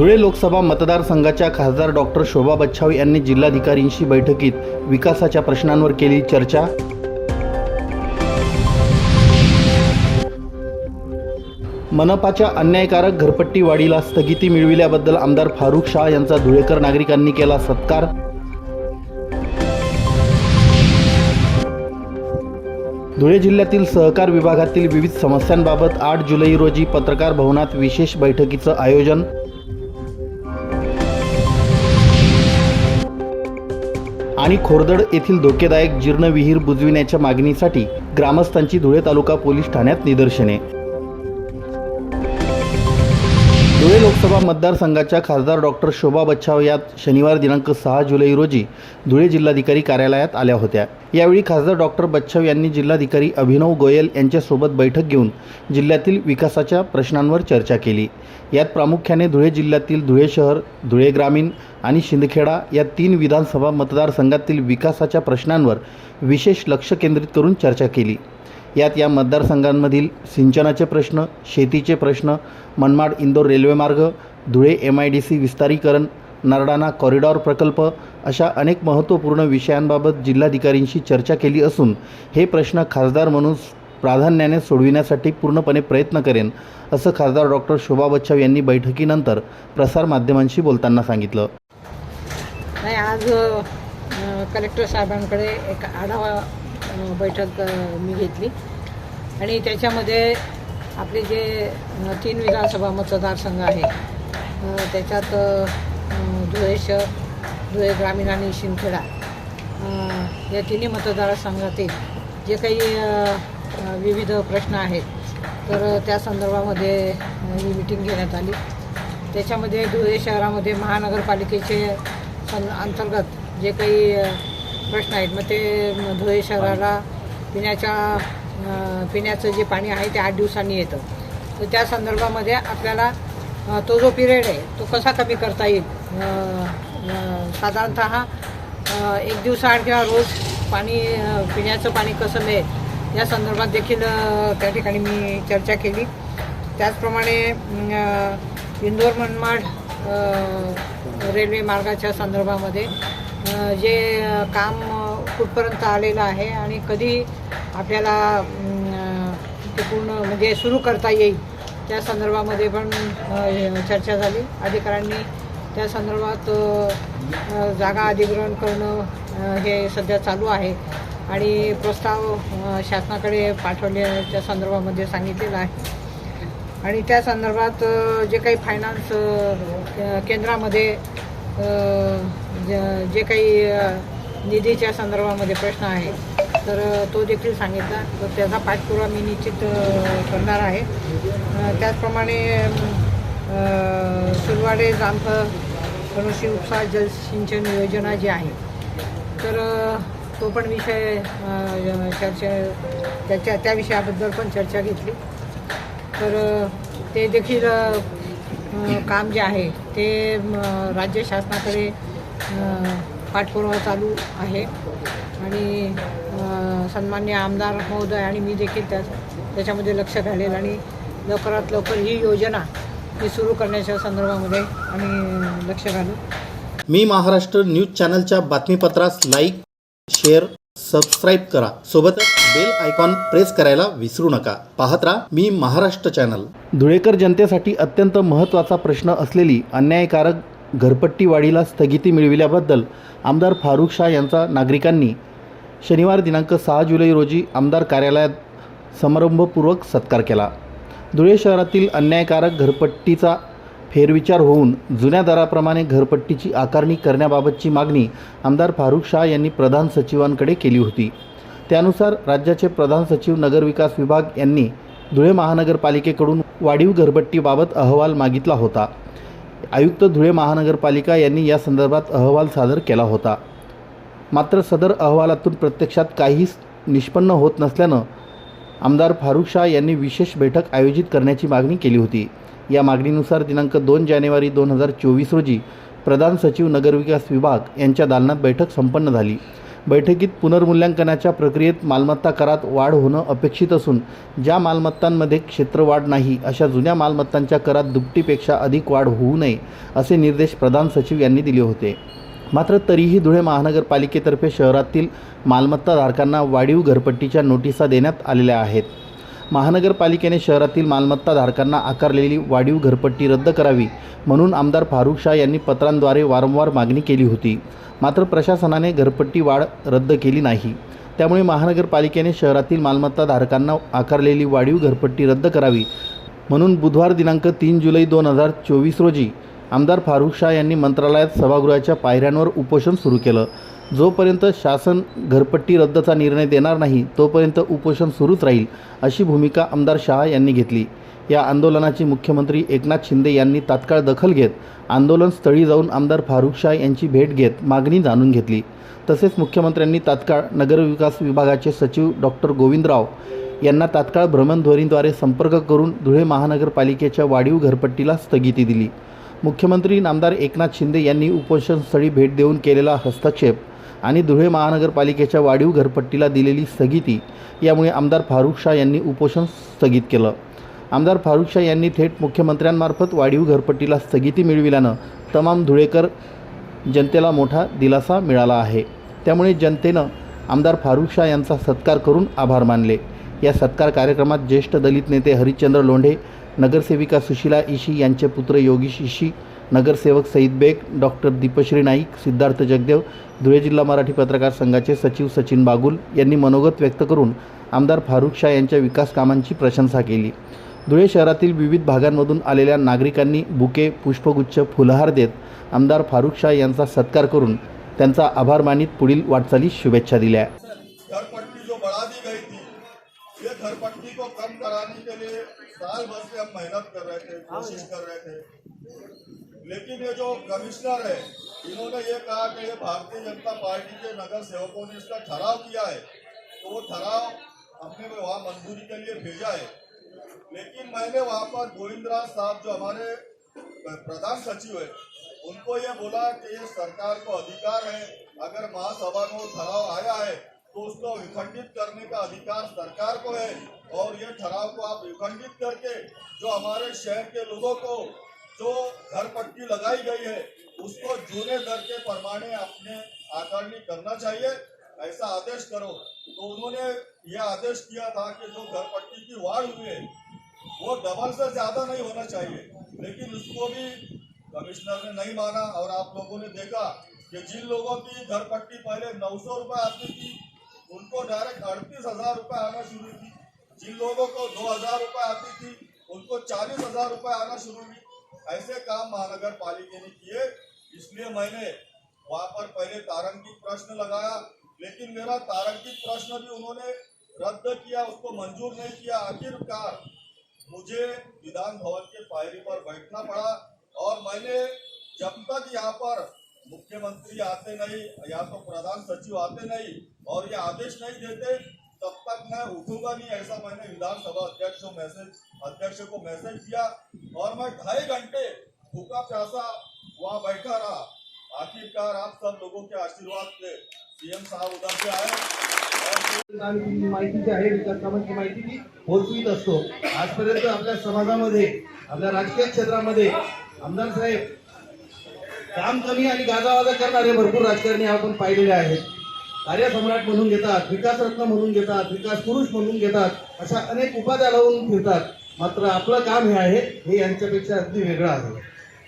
धुळे लोकसभा मतदारसंघाच्या खासदार डॉक्टर शोभा बच्छाव यांनी जिल्हाधिकारींशी बैठकीत विकासाच्या प्रश्नांवर केली चर्चा. मनपाच्या अन्यायकारक घरपट्टी वाढीला स्थगिती मिळविल्याबद्दल आमदार फारुख शाह यांचा धुळेकर नागरिकांनी केला सत्कार. धुळे जिल्ह्यातील सहकार विभागातील विविध समस्यांबाबत आठ जुलै रोजी पत्रकार भवनात विशेष बैठकीचं आयोजन. आणि खोरदड येथील धोकेदायक जीर्ण विहीर बुजविण्याच्या मागणीसाठी ग्रामस्थांची धुळे तालुका पोलीस ठाण्यात निदर्शने. धुळे लोकसभा मतदारसंघाच्या खासदार डॉक्टर शोभा बच्छाव या शनिवार दिनांक सहा जुलै रोजी धुळे जिल्हाधिकारी कार्यालयात आल्या होत्या. यावेळी खासदार डॉक्टर बच्छाव यांनी जिल्हाधिकारी अभिनव गोयल यांच्यासोबत बैठक घेऊन जिल्ह्यातील विकासाच्या प्रश्नांवर चर्चा केली. यात प्रामुख्याने धुळे जिल्ह्यातील धुळे शहर धुळे ग्रामीण आणि शिंदखेडा या तीन विधानसभा मतदारसंघातील विकासाच्या प्रश्नांवर विशेष लक्ष केंद्रित करून चर्चा केली. यात या मतदारसंघांमधील सिंचनाचे प्रश्न शेतीचे प्रश्न मनमाड इंदोर रेल्वेमार्ग Dhule M I D C विस्तारीकरण नरडाणा कॉरिडॉर प्रकल्प अशा अनेक महत्त्वपूर्ण विषयांबाबत जिल्हाधिकारींशी चर्चा केली असून हे प्रश्न खासदार म्हणून प्राधान्याने सोडविण्यासाठी पूर्णपणे प्रयत्न करेन असं खासदार डॉक्टर शोभा बच्छाव यांनी बैठकीनंतर प्रसारमाध्यमांशी बोलताना सांगितलं. नाही आज कलेक्टर साहेबांकडे एक आढावा बैठक मी घेतली. आणि त्याच्यामध्ये आपले जे तीन विधानसभा मतदारसंघ आहे त्याच्यात धुळे शहर धुळे ग्रामीण आणि शिंदखेडा या तिन्ही मतदारसंघातील जे काही विविध प्रश्न आहेत. तर त्या संदर्भामध्ये ही मिटिंग घेण्यात आली. त्याच्यामध्ये धुळे शहरामध्ये महानगरपालिकेचे सं अंतर्गत जे काही प्रश्न आहेत मग ते धुळे शहराला पिण्याच्या पिण्याचं जे पाणी आहे ते आठ दिवसांनी येतं. तर त्या संदर्भामध्ये आपल्याला तो जो पिरियड आहे तो कसा कमी करता येईल? साधारणत साधारणतः एक दिवसाआड किंवा रोज पाणी पिण्याचं पाणी कसं मिळेल? या संदर्भात देखील त्या ठिकाणी मी चर्चा केली. त्याचप्रमाणे इंदोर मनमाड रेल्वे मार्गाच्या संदर्भामध्ये जे काम कुठपर्यंत आलेलं आहे आणि कधी आपल्याला ते पूर्ण म्हणजे सुरू करता येईल त्या संदर्भामध्ये पण चर्चा झाली. अधिकाऱ्यांनी त्या संदर्भात जागा अधिग्रहण करणं हे सध्या चालू आहे. आणि प्रस्ताव शासनाकडे पाठवल्याच्या संदर्भामध्ये सांगितलेला आहे. आणि त्या संदर्भात जे काही फायनान्स केंद्रामध्ये ज- जे काही निधीच्या संदर्भामध्ये प्रश्न आहे तर तो देखील सांगितला. तर त्याचा पाठपुरावा मी निश्चित करणार आहे. त्याचप्रमाणे सुरवाडे जामफळ कृषी उपसा जलसिंचन योजना जी आहे तर तो पण विषय चर्चा त्याच्या त्या विषयाबद्दल पण चर्चा घेतली. तर ते देखील काम जे आहे ते राज्य शासनाकडे पाठपुरावा चालू आहे. आणि सन्मान्य आमदार महोदय आणि मी देखील त्या त्याच्यामध्ये लक्ष घालेल. आणि लवकरात लवकर ही योजना ही सुरू करण्याच्या संदर्भामध्ये आम्ही लक्ष घालू. मी महाराष्ट्र न्यूज चॅनलच्या बातमीपत्रास लाईक शेअर सबस्क्राईब करा. सोबतच बेल आयकॉन प्रेस करायला विसरू नका. पाहत राहा मी महाराष्ट्र चॅनल धुळेकर जनतेसाठी अत्यंत महत्त्वाचा प्रश्न असलेली अन्यायकारक घरपट्टी वाढीला स्थगिती मिळविल्याबद्दल आमदार फारुख शाह यांचा नागरिकांनी शनिवार दिनांक सहा जुलै रोजी आमदार कार्यालयात समारंभपूर्वक सत्कार केला. धुळे शहरातील अन्यायकारक घरपट्टीचा फेरविचार होऊन जुन्या दराप्रमाणे घरपट्टीची आकारणी करण्याबाबतची मागणी आमदार फारुख शाह यांनी प्रधान सचिवांकडे केली होती. त्यानुसार राज्याचे प्रधान सचिव नगरविकास विभाग यांनी धुळे महानगरपालिकेकडून वाढीव घरपट्टीबाबत अहवाल मागितला होता. आयुक्त धुळे महानगरपालिका यांनी या संदर्भात अहवाल सादर केला होता. मात्र सदर अहवालातून प्रत्यक्षात काहीच निष्पन्न होत नसल्यानं आमदार फारुख शाह यांनी विशेष बैठक आयोजित करण्याची मागणी केली होती. या मागणीनुसार दिनांक दोन जानेवारी दोन हजार चोवीस रोजी प्रधान सचिव नगरविकास विभाग यांच्या दालनात बैठक संपन्न झाली. बैठकीत पुनर्मूल्यांकनाच्या प्रक्रियेत मालमत्ता करात वाढ होणं अपेक्षित असून ज्या मालमत्तांमध्ये क्षेत्रवाढ नाही अशा जुन्या मालमत्तांच्या करात दुपटीपेक्षा अधिक वाढ होऊ नये असे निर्देश प्रधान सचिव यांनी दिले होते. मात्र तरीही धुळे महानगरपालिकेतर्फे शहरातील मालमत्ताधारकांना वाढीव घरपट्टीच्या नोटिसा देण्यात आलेल्या आहेत. महानगरपालिकेने शहरातील मालमत्ताधारकांना आकारलेली वाढीव घरपट्टी रद्द करावी म्हणून आमदार फारुख शाह यांनी पत्रांद्वारे वारंवार मागणी केली होती. मात्र प्रशासनाने घरपट्टी वाढ रद्द केली नाही. त्यामुळे महानगरपालिकेने शहरातील मालमत्ताधारकांना आकारलेली वाढीव घरपट्टी रद्द करावी म्हणून बुधवार दिनांक तीन जुलै दोन हजार चोवीस रोजी आमदार फारुख शाह यांनी मंत्रालयात सभागृहाच्या पायऱ्यांवर उपोषण सुरू केलं. जोपर्यंत शासन घरपट्टी रद्दचा निर्णय देणार नाही तोपर्यंत उपोषण सुरूच राहील अशी भूमिका आमदार शहा यांनी घेतली. या आंदोलनाची मुख्यमंत्री एकनाथ शिंदे यांनी तात्काळ दखल घेत आंदोलन स्थळी जाऊन आमदार फारुख शाह यांची भेट घेत मागणी जाणून घेतली. तसेच मुख्यमंत्र्यांनी तात्काळ नगरविकास विभागाचे सचिव डॉक्टर गोविंदराव यांना तात्काळ भ्रमणध्वनीद्वारे संपर्क करून धुळे महानगरपालिकेच्या वाढीव घरपट्टीला स्थगिती दिली. मुख्यमंत्री नामदार एकनाथ शिंदे यांनी उपोषणस्थळी भेट देऊन केलेला हस्तक्षेप आणि धुळे महानगरपालिकेच्या वाढीव घरपट्टीला दिलेली स्थगिती यामुळे आमदार फारुख शाह यांनी उपोषण स्थगित केलं. आमदार फारुख शाह यांनी थेट मुख्यमंत्र्यांमार्फत वाढीव घरपट्टीला स्थगिती मिळविल्यानं तमाम धुळेकर जनतेला मोठा दिलासा मिळाला आहे. त्यामुळे जनतेनं आमदार फारुख शाह यांचा सत्कार करून आभार मानले. या सत्कार कार्यक्रमात ज्येष्ठ दलित नेते हरिश्चंद्र लोंढे नगरसेविका सुशिला इशी यांचे पुत्र योगीश इशी नगरसेवक सईद बेग डॉक्टर दीपश्री नाईक सिद्धार्थ जगदेव धुळे जिल्हा मराठी पत्रकार संघाचे सचिव सचिन बागुल यांनी मनोगत व्यक्त करून आमदार फारुख शाह यांच्या विकास कामांची प्रशंसा केली. धुळे शहरातील विविध भागांमधून आलेल्या नागरिकांनी बुके पुष्पगुच्छ फुलहार देत आमदार फारुख शाह यांचा सत्कार करून त्यांचा आभार मानित पुढील वाटचालीस शुभेच्छा दिल्या. को कम कराने के लिए साल भर से हम मेहनत कर रहे थे कोशिश कर रहे थे। लेकिन ये जो कमिश्नर है, इन्होंने ये कहा कि ये भारतीय जनता पार्टी के नगर सेवकों ने इसका ठहराव किया है तो वो ठहराव हमने वहाँ मंजूरी के लिए भेजा है। लेकिन मैंने वहाँ पर गोविंदराज साहब जो हमारे प्रधान सचिव है, उनको ये बोला कि ये सरकार को अधिकार है, अगर महासभा में वो ठराव आया है तो उसको विखंडित करने का अधिकार सरकार को है, और ये ठराव को आप विखंडित करके जो हमारे शहर के लोगों को जो घर पट्टी लगाई गई है, उसको जूने दर के परमाणे अपने आकरणी करना चाहिए। ऐसा आदेश करो। तो उन्होंने यह आदेश किया था कि जो घर पट्टी की हुई है, वो डबल से ज़्यादा नहीं होना चाहिए। लेकिन उसको भी कमिश्नर ने नहीं माना और आप लोगों ने देखा कि जिन लोगों की घर पट्टी पहले नौ सौ रुपये आती थी, उनको डायरेक्ट अड़तीस हज़ार रुपये आना शुरू की जिन लोगों को दो हज़ार रुपये आती थी, उनको चालीस हज़ार रुपये आना शुरू की ऐसे काम महानगर पालिका ने किए, इसलिए मैंने वहाँ पर पहले तारांकित प्रश्न लगाया, लेकिन मेरा तारांकित प्रश्न भी उन्होंने रद्द किया, उसको मंजूर नहीं किया। आखिरकार मुझे विधान भवन के पायरी पर बैठना पड़ा और मैंने जब तक यहाँ पर मुख्यमंत्री आते नहीं, या तो प्रधान सचिव आते नहीं और ये आदेश नहीं देते तब तक मैं उठूंगा नहीं ऐसा मैंने विधानसभा अध्यक्ष को मैसेज अध्यक्ष को मैसेज किया और मैं ढाई घंटे भूखा प्यासा वहाँ बैठा रहा। आखिरकार आप सब लोगों के आशीर्वाद से सीएम साहब उधर से आए। माहिती जी आहे विकास कामांची माहिती मी पोहोचवीत असतो. आजपर्यंत आपल्या समाजामध्ये आपल्या राजकीय क्षेत्रामध्ये आमदार साहेब काम कमी आणि गाजावाजा करणारे भरपूर राजकारणी आपण पाहिलेले आहेत. कार्यसम्राट म्हणून घेतात विकासरत्न म्हणून घेतात विकास पुरुष म्हणून घेतात अशा अनेक उपाध्या लावून फिरतात. मात्र आपलं काम हे आहे हे यांच्यापेक्षा अगदी वेगळं आहे.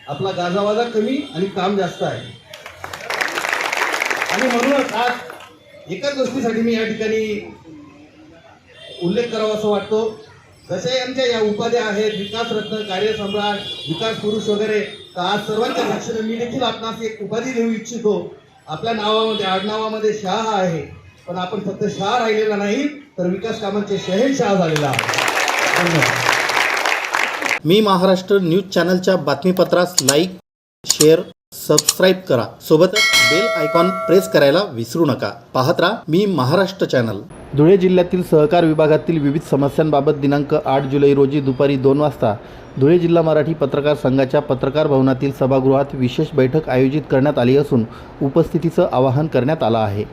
आपला गाजावाजा कमी आणि काम जास्त आहे. आणि म्हणूनच आज एकाच गोष्टीसाठी मी या ठिकाणी उल्लेख करावा असं वाटतो. जसे यांच्या या उपाध्या आहेत विकास रत्न कार्यसम्राट विकास पुरुष वगैरे तर आज सर्वांच्या साक्षीने मी देखील आपणास एक उपाधी देऊ इच्छितो. आपल्या नावामध्ये आडनावामध्ये शाह आहे. पण आपण फक्त शाह राहिलेला नाही तर विकास कामांचे शहेनशाह झालेला आहे. मी महाराष्ट्र न्यूज चॅनलच्या बातमीपत्रास लाईक शेअर सबस्क्राईब करा. सोबतच बेल आयकॉन प्रेस करायला विसरू नका. पाहत राहा मी महाराष्ट्र चॅनल धुळे जिल्ह्यातील सहकार विभागातील विविध समस्यांबाबत दिनांक आठ जुलै रोजी दुपारी दोन वाजता धुळे जिल्हा मराठी पत्रकार संघाच्या पत्रकार भवनातील सभागृहात विशेष बैठक आयोजित करण्यात आली असून उपस्थितीचं आवाहन करण्यात आलं आहे.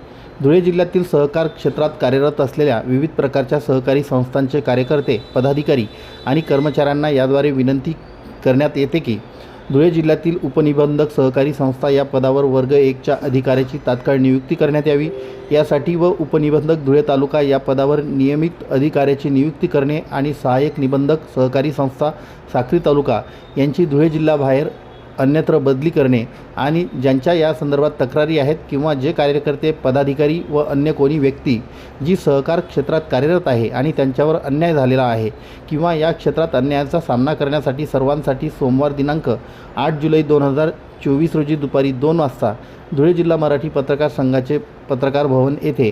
धुळे जिल्ह्यातील सहकार क्षेत्रात कार्यरत असलेल्या विविध प्रकारच्या सहकारी संस्थांचे कार्यकर्ते पदाधिकारी आणि कर्मचाऱ्यांना याद्वारे विनंती करण्यात येते की धुळे जिल्ह्यातील उपनिबंधक सहकारी संस्था या पदावर वर्ग एकच्या अधिकाऱ्याची तात्काळ नियुक्ती करण्यात यावी. यासाठी व उपनिबंधक धुळे तालुका या पदावर नियमित अधिकाऱ्याची नियुक्ती करणे आणि सहाय्यक निबंधक सहकारी संस्था साक्री तालुका यांची धुळे जिल्ह्याबाहेर अन्यत्र बदली करणे आणि ज्यांच्या या संदर्भात तक्रारी आहेत किंवा जे कार्यकर्ते पदाधिकारी व अन्य कोणी व्यक्ती जी सहकार क्षेत्रात कार्यरत आहे आणि त्यांच्यावर अन्याय झालेला आहे किंवा या क्षेत्रात अन्यायाचा सामना करण्यासाठी सर्वांसाठी सोमवार दिनांक आठ जुलै दोन हजार चोवीस रोजी दुपारी दोन वाजता धुळे जिल्हा मराठी पत्रकार संघाचे पत्रकार भवन येथे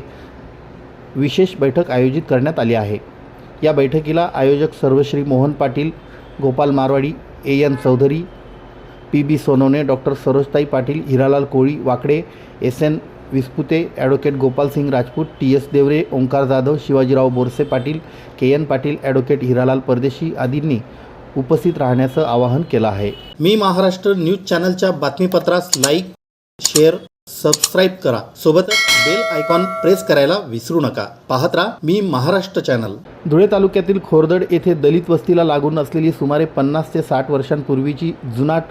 विशेष बैठक आयोजित करण्यात आली आहे. या बैठकीला आयोजक सर्वश्री Mohan Patil Gopal Marwadi A N Chaudhary P B Sonawane doctor Sarojtai Patil Hiralal Koli Wakde S N Vispute advocate Gopalsingh Rajput T S Deore Omkar Jadhav Shivajirao Borse Patil K N Patil advocate Hiralal Pardeshi आदींनी उपस्थित राहण्याचं आवाहन केलं आहे. मी Maharashtra news चॅनलच्या बातमीपत्रास like share subscribe करा. सोबतच bell icon press करायला विसरू नका. पाहत राहा मी महाराष्ट्र चॅनल. धुळे तालुक्यातील खोरदड येथे दलित वस्तीला लागून असलेली सुमारे पन्नास ते साठ वर्षांपूर्वीची जुनाट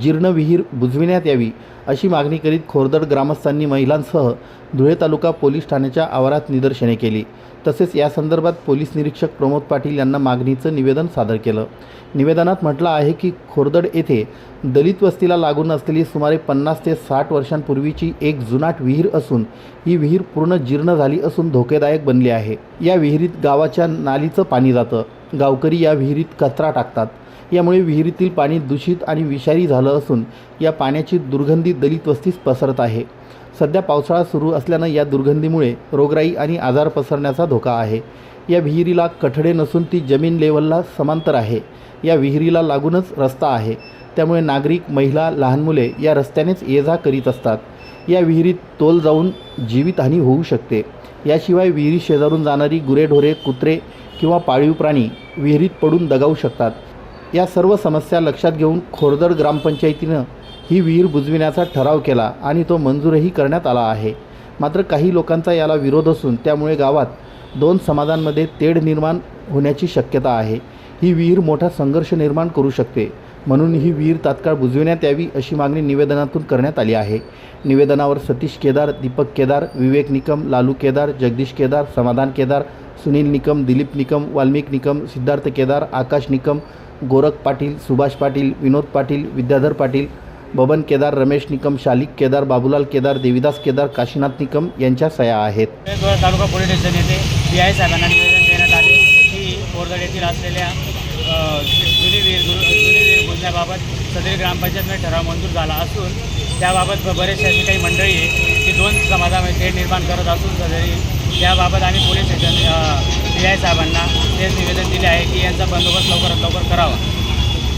जीर्ण विहीर बुजविण्यात यावी अशी मागणी करीत खोरदड ग्रामस्थांनी महिलांसह धुळे तालुका पोलीस ठाण्याच्या आवारात निदर्शने केली. तसेच या संदर्भात पोलीस निरीक्षक प्रमोद पाटील यांना मागणीचं निवेदन सादर केलं. निवेदनात म्हटलं आहे की खोरदड येथे दलित वस्तीला लागून असलेली सुमारे पन्नास ते साठ वर्षांपूर्वीची एक जुनाट विहीर असून ही विहीर पूर्ण जीर्ण झाली असून धोकेदायक बनली आहे. या विहिरीत गावाच्या नालीचं पाणी जातं. गावकरी या विहिरीत कचरा टाकतात. यामुळे विहिरीतील पाणी दूषित आणि विषारी झालं असून या पाण्याची दुर्गंधी दलित वस्तीस पसरत आहे. सध्या पावसाळा सुरू असल्यानं या दुर्गंधीमुळे रोगराई आणि आजार पसरण्याचा धोका आहे. या विहिरीला कठडे नसून ती जमीन लेवलला समांतर आहे. या विहिरीला लागूनच रस्ता आहे. त्यामुळे नागरिक महिला लहान मुले या रस्त्यानेच ये जा करीत असतात. या विहिरीत तोल जाऊन जीवितहानी होऊ शकते. याशिवाय विहिरी शेजारून जाणारी गुरेढोरे कुत्रे किंवा पाळीव प्राणी विहिरीत पडून दगावू शकतात. या सर्व समस्या लक्षात घेऊन खोरदड ग्रामपंचायतीनं ही विहीर बुजविण्याचा ठराव केला आणि तो मंजूरही करण्यात आला आहे. मात्र काही लोकांचा याला विरोध असून त्यामुळे गावात दोन समाजांमध्ये तेढ निर्माण होण्याची शक्यता आहे. ही विहीर मोठा संघर्ष निर्माण करू शकते. म्हणून ही विहीर तात्काळ बुजविण्यात यावी अशी मागणी निवेदनातून करण्यात आली आहे. निवेदनावर सतीश केदार दीपक केदार विवेक निकम लालू केदार जगदीश केदार समाधान केदार सुनील निकम दिलीप निकम वाल्मिक निकम सिद्धार्थ केदार आकाश निकम गोरख पाटील सुभाष पाटील विनोद पाटील विद्याधर पाटील बबन केदार रमेश निकम शालिक केदार बाबूलाल केदार देविदास केदार काशीनाथ निकम यांच्या सह्या आहेत. तालुका पोलीस स्टेशन येथे पी आय साहेबांना निवेदन देण्यात आले. की बोरगड येथील असलेल्या अ, जुनी गुन्ह्याबाबत गुरु जुनी ग्रामपंचायतमध्ये ठराव मंजूर झाला असून त्याबाबत बरेचसे अशी काही मंडळी आहे की दोन समाजामध्ये निर्माण करत असून सदरी. त्याबाबत आम्ही पोलीस स्टेशन पी आय साहेबांना तेच निवेदन दिले आहे की यांचा बंदोबस्त लवकरात लवकर करावा.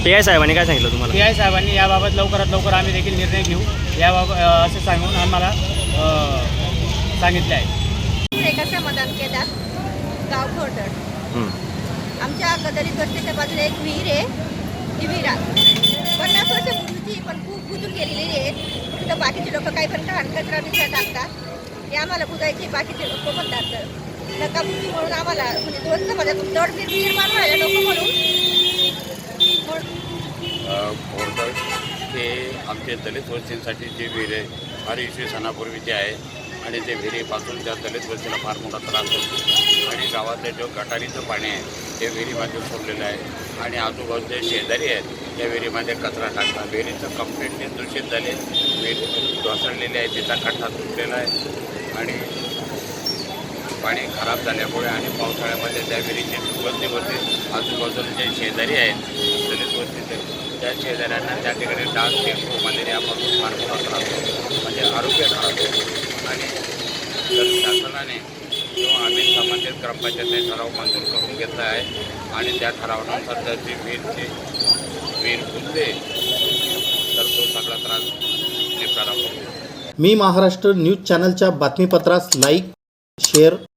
पी आय साहेबांनी काय सांगितलं तुम्हाला? पी आय साहेबांनी याबाबत लवकरात लवकर आम्ही देखील निर्णय घेऊ. याबाबत असे सांगून आम्हाला सांगितले आहे. रेखा समाधान केदार गाव खोरदड. आमच्या दलित वस्तीच्या बाजूला एक विहीर आहे. ती विहीर आहे. पन्नास वर्ष पूर्वीची पण खूप बुजून गेलेली आहे. तिथं बाकीचे लोक काही पण घाण कचरा बिचरा टाकतात. हे आम्हाला बुजायचे बाकीचे लोक म्हणतात. नका बुजू म्हणून आम्हाला म्हणजे दोन समाजातून दड निर्- निर्माण व्हायला नको म्हणून. म्हणून हे आमचे दलित वस्तींसाठी जे विहीर आहे फार इसवी सणापूर्वीचे आहे आणि ते विहिरीपासून त्या दलित वस्तीला फार मोठा त्रास होतो. आणि गावातले जो गटारीचं पाणी आहे ते विहिरीमध्ये सोडलेलं आहे. आणि आजूबाजूचे शेजारी आहेत त्या विहिरीमध्ये कचरा टाकतात. विहिरीचं कम्प्लिटली दूषित झाले. विहिरी ढोसळलेली आहे तिचा कट्टा तुटलेला आहे. आणि पाणी खराब झाल्यामुळे आणि पावसाळ्यामध्ये त्या विहिरीचे वस्तीवरती आजूबाजूला जे शेजारी आहेत दलित वस्तीचे त्या शेजाऱ्यांना त्या ठिकाणी डास डेंगू मलेरियापासून फार मोठा त्रास म्हणजे आरोग्य खराब आणि तर शासनाने जो आम्ही संबंधित ग्रामपंचायतने ठराव मंजूर करून घेतला आहे आणि त्या ठरावानुसार जर ती विहीरची विहीर फुलते तर तो सगळा त्रास निपटारा होतो. मी महाराष्ट्र न्यूज चॅनलच्या बातमीपत्रास लाईक शेअर